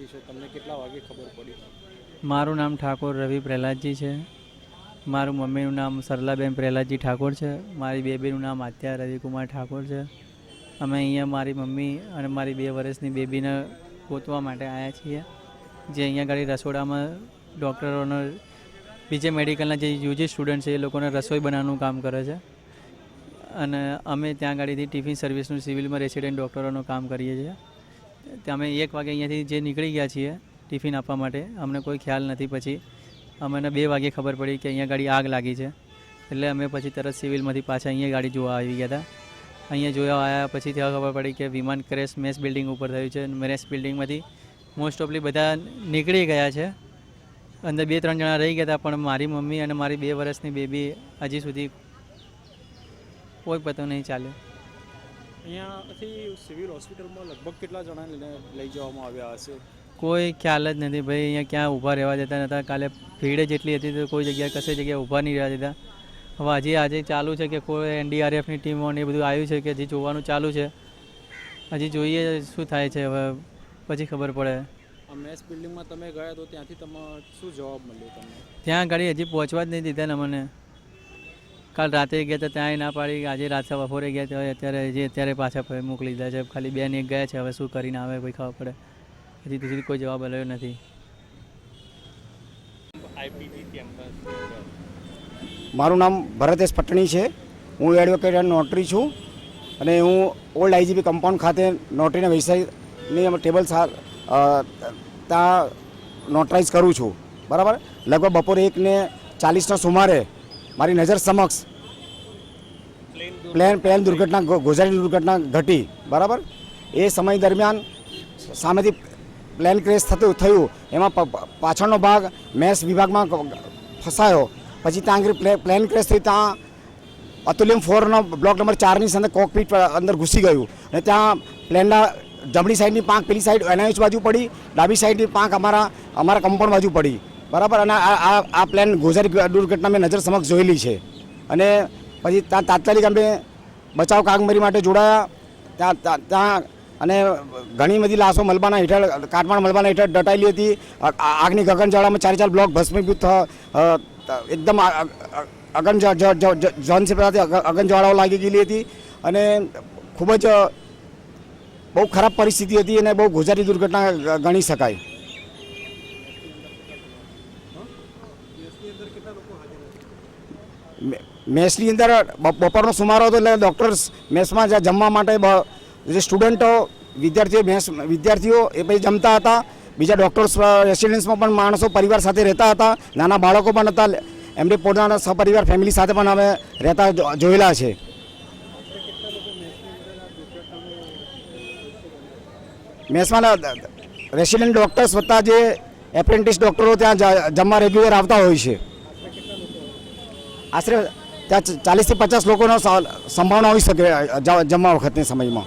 ઘટી છે? તમને કેટલા વાગે ખબર પડી? મારું નામ ઠાકોર રવિ પ્રહલાદજી છે. મારું મમ્મીનું નામ સરલાબેન પ્રહલાદજી ઠાકોર છે. મારી બેબીનું નામ આત્યા રવિકુમાર ઠાકોર છે. અમે અહીંયા મારી મમ્મી અને મારી બે વર્ષની બેબીને ગોતવા માટે આવ્યા છીએ. જે અહીંયા ગાડી રસોડામાં ડૉક્ટરોનો, બીજે મેડિકલના જે યુજી સ્ટુડન્ટ છે એ લોકોને રસોઈ બનાવવાનું કામ કરે છે. અને અમે ત્યાં ગાડીથી ટિફિન સર્વિસનું સિવિલમાં રેસિડેન્ટ ડૉક્ટરોનું કામ કરીએ છીએ. અમે એક વાગે અહીંયાથી જે નીકળી ગયા છીએ ટિફિન આપવા માટે, અમને કોઈ ખ્યાલ નથી. પછી અમને બે વાગે ખબર પડી કે અહીંયા ગાડી આગ લાગી છે. એટલે અમે પછી તરત સિવિલમાંથી પાછા અહીંયા ગાડી જોવા આવી ગયા હતા. અહીંયા જોયા આવ્યા પછી ત્યાં ખબર પડી કે વિમાન ક્રેશ મેસ બિલ્ડિંગ ઉપર થયું છે. મેસ બિલ્ડિંગમાંથી મોસ્ટ ઓફલી બધા નીકળી ગયા છે. અંદર બે ત્રણ જણા રહી ગયા હતા, પણ મારી મમ્મી અને મારી બે વર્ષની બેબી હજી સુધી કોઈ પતો નહીં ચાલ્યો. અહીંયાથી સિવિલ હોસ્પિટલમાં લગભગ કેટલા જણાને લઈ જવામાં આવ્યા હશે? કોઈ ખ્યાલ જ નથી ભાઈ અહીંયા ક્યાં ઊભા રહેવા દેતા નહોતા કાલે ભીડ જેટલી હતી તો કોઈ જગ્યાએ કશે જગ્યાએ ઊભા નહીં રહેવા દેતા. હવે હજી આજે ચાલુ છે કે કોઈ એનડીઆરએફની ટીમો ને એ બધું આવ્યું છે કે હજી જોવાનું ચાલુ છે. હજી જોઈએ શું થાય છે હવે પછી ખબર પડે. આ મેસ બિલ્ડિંગમાં તમે ગયા તો ત્યાંથી તમે શું જવાબ મળ્યો તમને? ત્યાં ગાડી હજી પહોંચવા જ નહીં દીધા ને મને કાલ રાતે ગયા હતા ત્યાંય ના પાડી, આજે રાતે બપોરે ગયા હતા અત્યારે જે અત્યારે પાછા મોકલી દીધા છે. ખાલી બેન એક ગયા છે, હવે શું કરીને આવે કોઈ ખબર પડે. હજી સુધી કોઈ જવાબ આવ્યો નથી. મારું નામ ભરતેશ પટણી છે. હું એડવોકેટ એન્ડ નોટરી છું અને હું ઓલ્ડ આઈજીપી કમ્પાઉન્ડ ખાતે નોટરીના વ્યવસાયની ટેબલ ત્યાં નોટરાઇઝ કરું છું. બરાબર? લગભગ બપોરે એકને ચાલીસના સુમારે મારી નજર સમક્ષ. પ્લેન પ્લેન દુર્ઘટના ગોઝારી દુર્ઘટના ઘટી. બરાબર? એ સમય દરમિયાન સામેથી પ્લેન ક્રેશ થતું, થયું. એમાં પાછળનો ભાગ મેસ વિભાગમાં ફસાયો. પછી ત્યાં આગળ પ્લેન ક્રેશ થયું ત્યાં અતુલ્યમ ફોરનો બ્લોક નંબર ચારની અંદર કોકપીટ અંદર ઘૂસી ગયું. અને ત્યાં પ્લેનના જમણી સાઈડની પાંખ પેલી સાઈડ એનઆઈએચ બાજુ પડી. ડાબી સાઈડની પાંખ અમારા અમારા કમ્પાઉન્ડ બાજુ પડી. બરાબર, અને આ આ પ્લેન ગોઝારી દુર્ઘટના મેં નજર સમક્ષ જોયેલી છે. અને પછી ત્યાં તાત્કાલિક અમે બચાવ કામગીરી માટે જોડાયા. ત્યાં ત્યાં- અને ઘણી બધી લાશો મલબાના હેઠળ, કાટમાળ મલબાના હેઠળ દટાયેલી હતી. આગની ગગનજ્વાળામાં ચારે ચાર બ્લોક ભસ્મીભૂત એકદમ અગન જન અગનજ્વાળાઓ લાગી ગયેલી હતી. અને ખૂબ જ બહુ ખરાબ પરિસ્થિતિ હતી અને બહુ ગોઝારી દુર્ઘટના ગણી શકાય. મેસની અંદર બપોરનો સુમારો હતો એટલે ડૉક્ટર્સ મેસમાં જ્યાં જમવા માટે જે સ્ટુડન્ટો વિદ્યાર્થીઓ મેસ વિદ્યાર્થીઓ એ પછી જમતા હતા. બીજા ડૉક્ટર્સ રેસિડેન્સમાં પણ માણસો પરિવાર સાથે રહેતા હતા. નાના બાળકો પણ હતા. એમને પોતાના સપરિવાર ફેમિલી સાથે પણ અમે રહેતા જોયેલા છે. મેસમાં રેસિડેન્ટ ડૉક્ટર્સ વત્તા જે એપ્રેન્ટિસ ડૉક્ટરો ત્યાં જમવા રેગ્યુલર આવતા હોય છે. આશરે ત્યાં ચાલીસથી પચાસ લોકોનો સંભાવના હોઈ શકે જમવા વખતની સમયમાં.